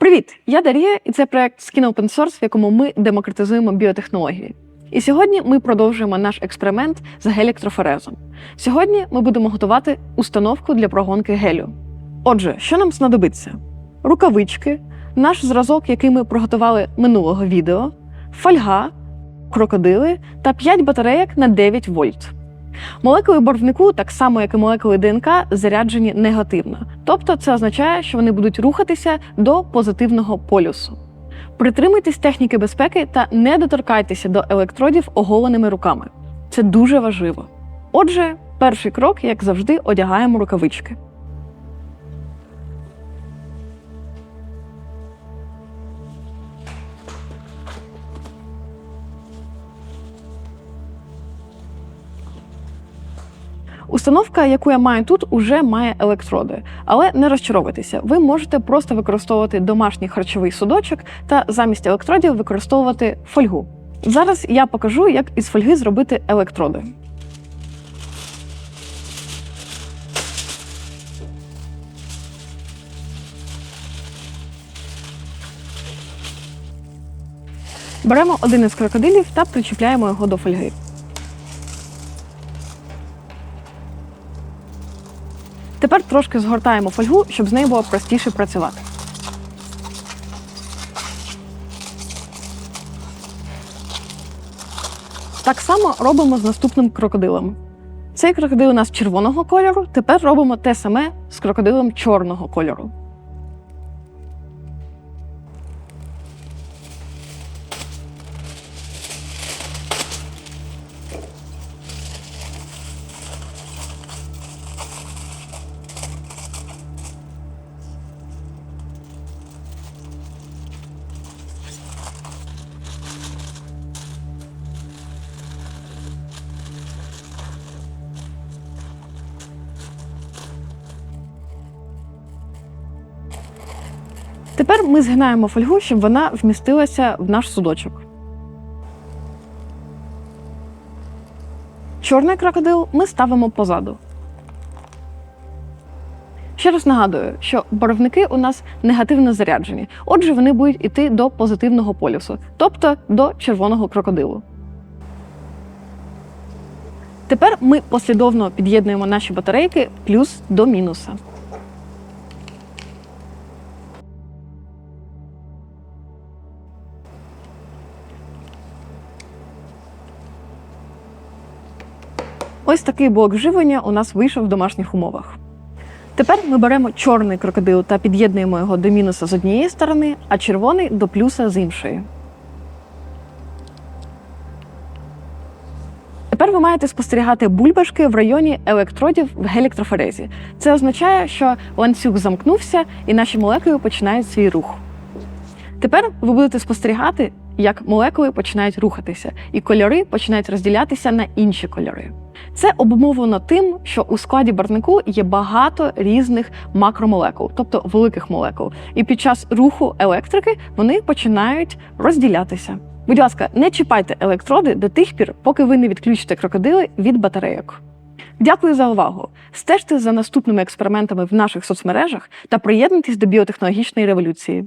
Привіт! Я Дарія, і це проект Skin Open Source, в якому ми демократизуємо біотехнології. І сьогодні ми продовжуємо наш експеримент з геліктрофорезом. Сьогодні ми будемо готувати установку для прогонки гелю. Отже, що нам знадобиться? Рукавички, наш зразок, який ми приготували минулого відео, фольга, крокодили та 5 батарейок на 9 вольт. Молекули барвнику, так само як і молекули ДНК, заряджені негативно. Тобто це означає, що вони будуть рухатися до позитивного полюсу. Притримуйтесь техніки безпеки та не доторкайтеся до електродів оголеними руками. Це дуже важливо. Отже, перший крок, як завжди, одягаємо рукавички. Установка, яку я маю тут, уже має електроди, але не розчаровуйтеся. Ви можете просто використовувати домашній харчовий судочок та замість електродів використовувати фольгу. Зараз я покажу, як із фольги зробити електроди. Беремо один із крокодилів та причіпляємо його до фольги. Тепер трошки згортаємо фольгу, щоб з нею було простіше працювати. Так само робимо з наступним крокодилом. Цей крокодил у нас червоного кольору. Тепер робимо те саме з крокодилом чорного кольору. Тепер ми згинаємо фольгу, щоб вона вмістилася в наш судочок. Чорний крокодил ми ставимо позаду. Ще раз нагадую, що барвники у нас негативно заряджені, отже, вони будуть йти до позитивного полюсу, тобто до червоного крокодилу. Тепер ми послідовно під'єднуємо наші батарейки плюс до мінуса. Ось такий блок живлення у нас вийшов в домашніх умовах. Тепер ми беремо чорний крокодил та під'єднуємо його до мінуса з однієї сторони, а червоний до плюса з іншої. Тепер ви маєте спостерігати бульбашки в районі електродів в геліктрофорезі. Це означає, що ланцюг замкнувся і наші молекули починають свій рух. Тепер ви будете спостерігати, як молекули починають рухатися, і кольори починають розділятися на інші кольори. Це обумовлено тим, що у складі барвнику є багато різних макромолекул, тобто великих молекул. І під час руху електрики вони починають розділятися. Будь ласка, не чіпайте електроди до тих пір, поки ви не відключите крокодили від батарейок. Дякую за увагу! Стежте за наступними експериментами в наших соцмережах та приєднуйтесь до біотехнологічної революції.